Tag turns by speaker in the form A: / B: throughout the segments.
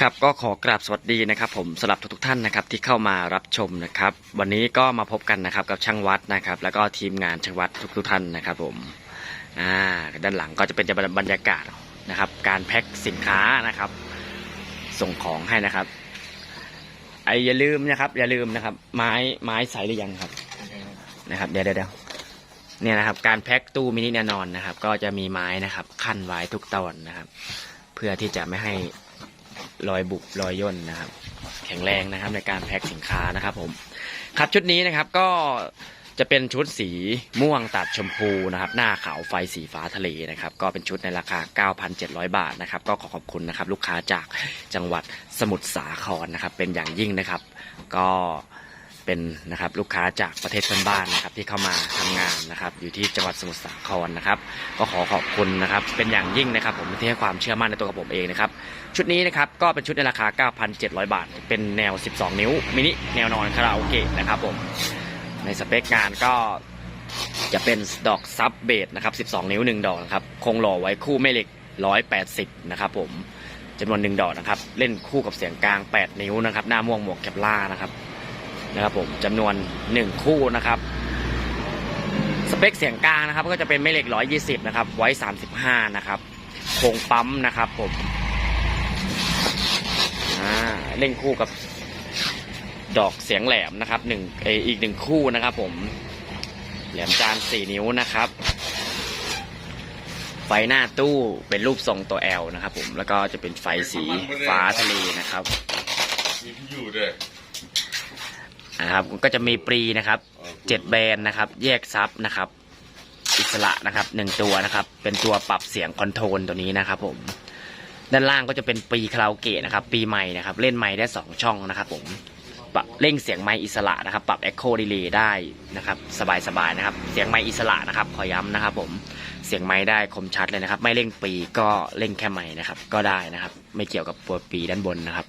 A: ครับก็ขอกราบสวัสดีนะครับ ผมสำหรับทุกๆท่านนะครับที่เข้ามารับชมนะครับ วันนี้ก็มาพบกันนะครับกับช่างวัดนะครับ แล้วก็ทีมงานช่างวัดทุกๆท่านนะครับ ผมอ่าด้านหลังก็จะเป็นบรรยากาศนะครับ การแพ็คสินค้านะครับ ส่งของให้นะครับ ไออย่าลืมนะครับ อย่าลืมนะครับ ไม้ไม้ใสหรือยังครับนะครับเดี๋ยวเดี๋ยวเดี๋ยวเนี่ยนะครับ การแพ็คตู้มินิแน่นอนนะครับ ก็จะมีไม้นะครับ ขั้นไว้ทุกตอนนะครับ เพื่อที่จะไม่ให้ รอยบุบรอยย่นนะครับ แข็งแรงนะครับในการแพ็คสินค้านะครับผมครับชุดนี้นะครับก็จะเป็นชุดสีม่วงตัดชมพูนะครับ หน้าขาวไฟสีฟ้าทะเลนะครับ ก็เป็นชุดในราคา 9,700 บาทนะครับ ก็ขอขอบคุณนะครับ ลูกค้าจากจังหวัดสมุทรสาครนะครับ เป็นอย่างยิ่งนะครับ ก็ เป็นนะครับลูกค้าจากประเทศเพื่อนบ้านนะครับที่เข้ามาทำงานนะครับ อยู่ที่จังหวัดสมุทรสาครนะครับ ก็ขอขอบคุณนะครับ เป็นอย่างยิ่งนะครับผมที่ให้ความเชื่อมั่นในตัวกับผมเองนะครับ ชุดนี้นะครับก็เป็นชุดในราคา 9,700 บาท เป็นแนว 12 นิ้วมินิแนวนอนคาราโอเกะนะครับผมในสเปคงานก็จะเป็นดอกซับเบสนะครับ 12 นิ้ว 1 ดอกนะครับคงหล่อไว้คู่แม่เหล็ก 180 นะครับผมจำนวน 1 ดอกนะครับ เล่นคู่กับเสียงกลาง 8 นิ้วนะครับ หน้าม่วงหมวกแคปล่านะครับ นะครับผมจำนวน 1 คู่นะครับ สเปคเสียงกลางนะครับ ก็จะเป็นแม่เหล็ก 120 นะครับ ไว้ 35 นะครับโครงปั๊มนะครับผมเล่นคู่กับดอกเสียงแหลมนะครับหนึ่งอ,อีกหนึ่งคู่นะครับผมแหลมจานสี่นิ้วนะครับ ไฟหน้าตู้เป็นรูปทรงตัว L นะครับผมแล้วก็จะเป็นไฟสีฟ้าทะเลนะครับ
B: อยู่ด้วย
A: นะครับก็จะมีปรีนะครับเจ็ดแบรนด์นะครับ แยกซับนะครับ อิสระนะครับหนึ่งตัวนะครับ เป็นตัวปรับเสียงคอนโทรลตัวนี้นะครับ ผม ด้านล่างก็จะเป็นปีคาราโอเกะนะครับ ปีใหม่นะครับ เล่นไม้ได้สองช่องนะครับ ผม ปรับเร่งเสียงไม้อิสระนะครับ ปรับ Echo Delay ได้นะครับ สบายๆนะครับ เสียงไม้อิสระนะครับ ขอย้ำนะครับ ผม เสียงไม้ได้คมชัดเลยนะครับ ไม่เร่งปีก็เร่งแค่ไม้นะครับ ก็ได้นะครับ ไม่เกี่ยวกับตัวปีด้านบนนะครับ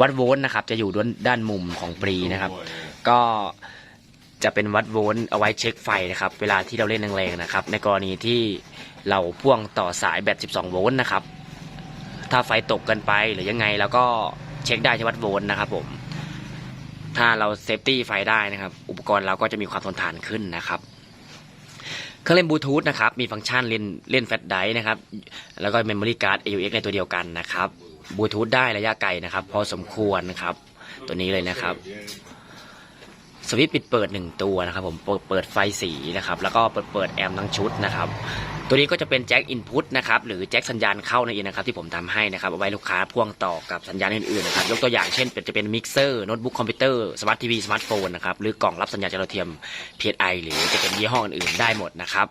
A: วัดโวลต์นะครับ จะอยู่ด้านด้านมุมของปีนะครับ ก็จะเป็นวัดโวลต์เอาไว้เช็คไฟนะครับ เวลาที่เราเล่นแรงๆนะครับ ในกรณีที่เราพ่วงต่อสายแบต12 โวลต์นะครับ ถ้าไฟตกกันไปหรือยังไงแล้วก็เช็คได้ที่วัดโวลต์นะครับผม ถ้าเราเซฟตี้ไฟได้นะครับ อุปกรณ์เราก็จะมีความทนทานขึ้นนะครับ เครื่องเล่นบลูทูธนะครับ มีฟังก์ชันเล่นเล่นแฟลชไดร์นะครับ แล้วก็เมมโมรี่การ์ด AUX ในตัวเดียวกันนะครับบลูทูธได้ระยะไกลนะครับ พอสมควรนะครับ ตัวนี้เลยนะครับสวิตช์ปิดเปิดหนึ่งตัวนะครับ ผมเปิดเปิดไฟสีนะครับ แล้วก็เปิดเปิดแอมทั้งชุดนะครับ ตัวนี้ก็จะเป็นแจ็คอินพุตนะครับหรือแจ็คสัญญาณเข้านั่นเองนะครับที่ผมทำให้นะครับเอาไว้ลูกค้าพ่วงต่อกับสัญญาณอื่นๆนะครับยกตัวอย่างเช่นจะเป็นมิกเซอร์โน้ตบุ๊กคอมพิวเตอร์สมาร์ททีวีสมาร์ทโฟนนะครับหรือกล่องรับสัญญาณจรวดเทียม PSI หรือจะเป็นยี่ห้ออื่นๆได้หมดนะครับ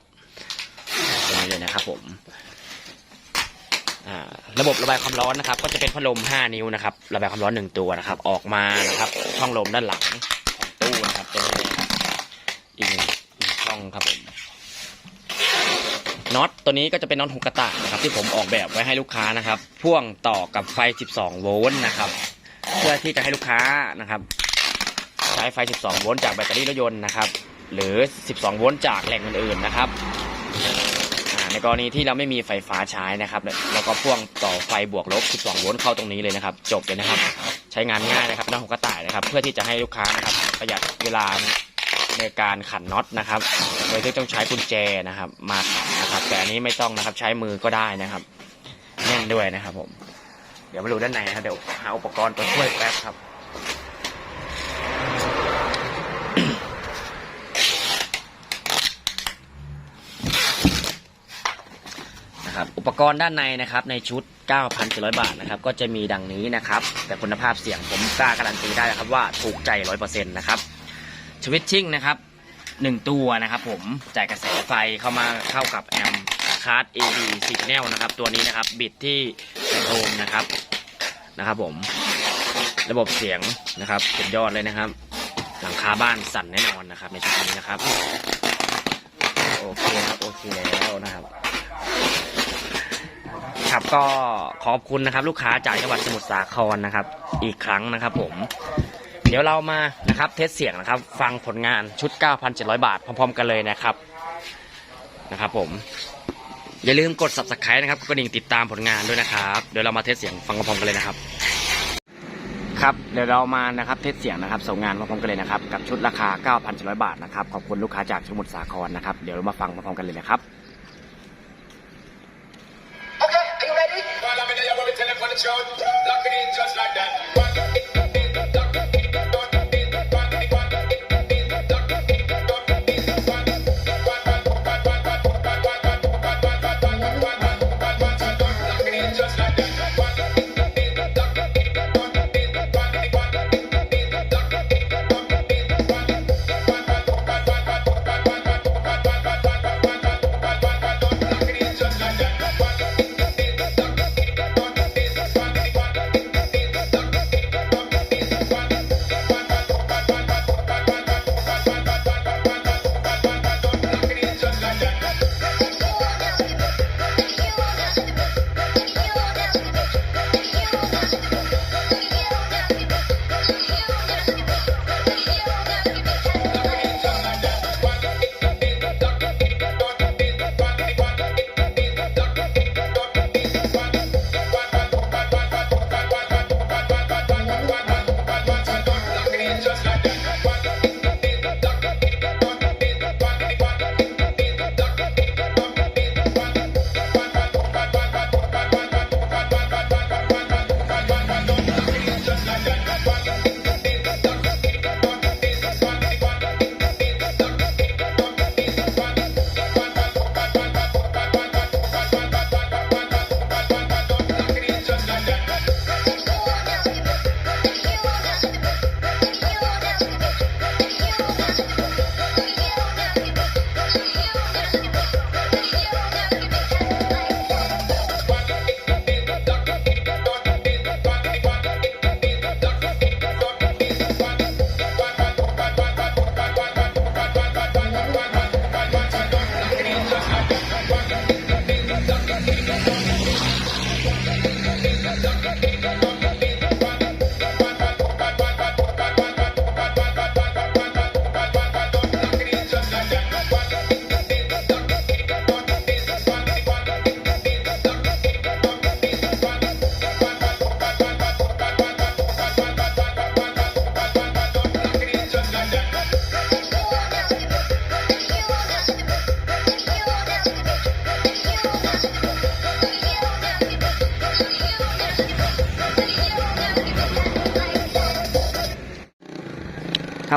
A: ตัวนี้เลยนะครับผมระบบระบายความร้อนนะครับ ก็จะเป็นพัดลม 5 นิ้วนะครับ ระบายความร้อน 1 ตัวนะครับ ออกมานะครับช่องลมด้านหลังตู้นะครับเป็นอีกหนึ่งอีกช่องครับผม น็อตตัวนี้ก็จะเป็นน็อตหกกระตะนะครับที่ผมออกแบบไว้ให้ลูกค้านะครับ พ่วงต่อกับไฟ 12 โวลต์นะครับ เพื่อที่จะให้ลูกค้านะครับ ใช้ไฟ 12 โวลต์จากแบตเตอรี่รถยนต์นะครับ หรือ 12 โวลต์จากแหล่งอื่นๆนะครับในกรณีที่เราไม่มีไฟฟ้าใช้นะครับเราก็พ่วงต่อไฟบวกลบ 12 โวลต์เข้าตรงนี้เลยนะครับ จบเลยนะครับ ใช้งานง่ายนะครับน็อตของกระต่ายนะครับ เพื่อที่จะให้ลูกค้านะครับ ประหยัดเวลาในการขันน็อตนะครับ โดยที่ต้องใช้กุญแจนะครับ มาขัน นะครับ แต่อันนี้ไม่ต้องนะครับ ใช้มือก็ได้นะครับ แน่นด้วยนะครับ ผม เดี๋ยวมาดูด้านในนะครับเดี๋ยวหาอุปกรณ์ตัวช่วยแป๊บครับนะครับอุปกรณ์ด้านในนะครับในชุด9,700 บาทนะครับก็จะมีดังนี้นะครับ แต่คุณภาพเสียงผมกล้าการันตีได้นะครับว่าถูกใจ 100%นะครับสวิตชิ่งนะครับ หนึ่งตัวนะครับผมจ่ายกระแสไฟเข้ามาเข้ากับแอมคาร์ด AB 4 channel นะครับ ตัวนี้นะครับ บิดที่โฮมนะครับนะครับผม ระบบเสียงนะครับสุดยอดเลยนะครับ หลังคาบ้านสั่นแน่นอนนะครับ ในชุดนี้นะครับ โอเคครับ โอเคแล้วนะครับครับก็ขอบคุณนะครับ ลูกค้าจากจังหวัดสมุทรสาครนะครับ อีกครั้งนะครับผม เดี๋ยวเรามานะครับเทสเสียงนะครับ ฟังผลงานชุด 9,700 บาท พร้อมๆกันเลยนะครับนะครับ ผม อย่าลืมกด subscribe นะครับกดกระดิ่งติดตามผลงานด้วยนะครับเดี๋ยวเรามาเทสเสียงฟังพร้อมๆกันเลยนะครับ ครับเดี๋ยวเรามานะครับเทสเสียงนะครับส่งงานพร้อมๆกันเลยนะครับกับชุดราคา 9,700 บาทนะครับขอบคุณลูกค้าจากสมุทรสาครนะครับเดี๋ยวเรามาฟังพร้อมๆกันเลยนะครับ
C: Okay, are you ready?
D: Well, I'm in there, when we tell them for the tune. Lock it in just like that.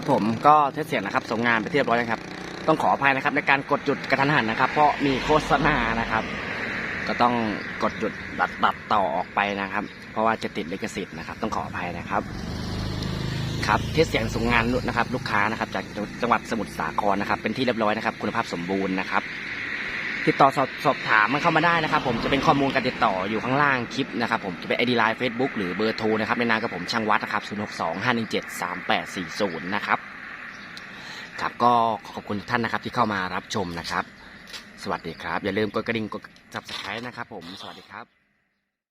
A: ครับผมก็เทสเสียงนะครับส่งงานไปเรียบร้อยนะครับ ต้องขออภัยนะครับในการกดจุดกระทันหันนะครับ เพราะมีโฆษณานะครับ ก็ต้องกดจุดดัดตัดต่อออกไปนะครับ เพราะว่าจะติดลิขสิทธิ์นะครับ ต้องขออภัยนะครับ ครับเทสเสียงส่งงานนะครับ ลูกค้านะครับ จากจังหวัดสมุทรสาครนะครับ เป็นที่เรียบร้อยนะครับ คุณภาพสมบูรณ์นะครับ ติดต่อสอบสอบถามมันเข้ามาได้นะครับ ผมจะเป็นข้อมูลการติดต่ออยู่ข้างล่างคลิปนะครับผมจะเป็นไอดีไลน์เฟซบุ๊กหรือเบอร์โทรนะครับในนามกับผมช่างวัดนะครับ 0 6 2 5 1 7 3 8 4 0 นะครับครับก็ขอบคุณทุกท่านนะครับที่เข้ามารับชมนะครับ สวัสดีครับ อย่าลืมกดกระดิ่งกด subscribe นะครับผมสวัสดีครับ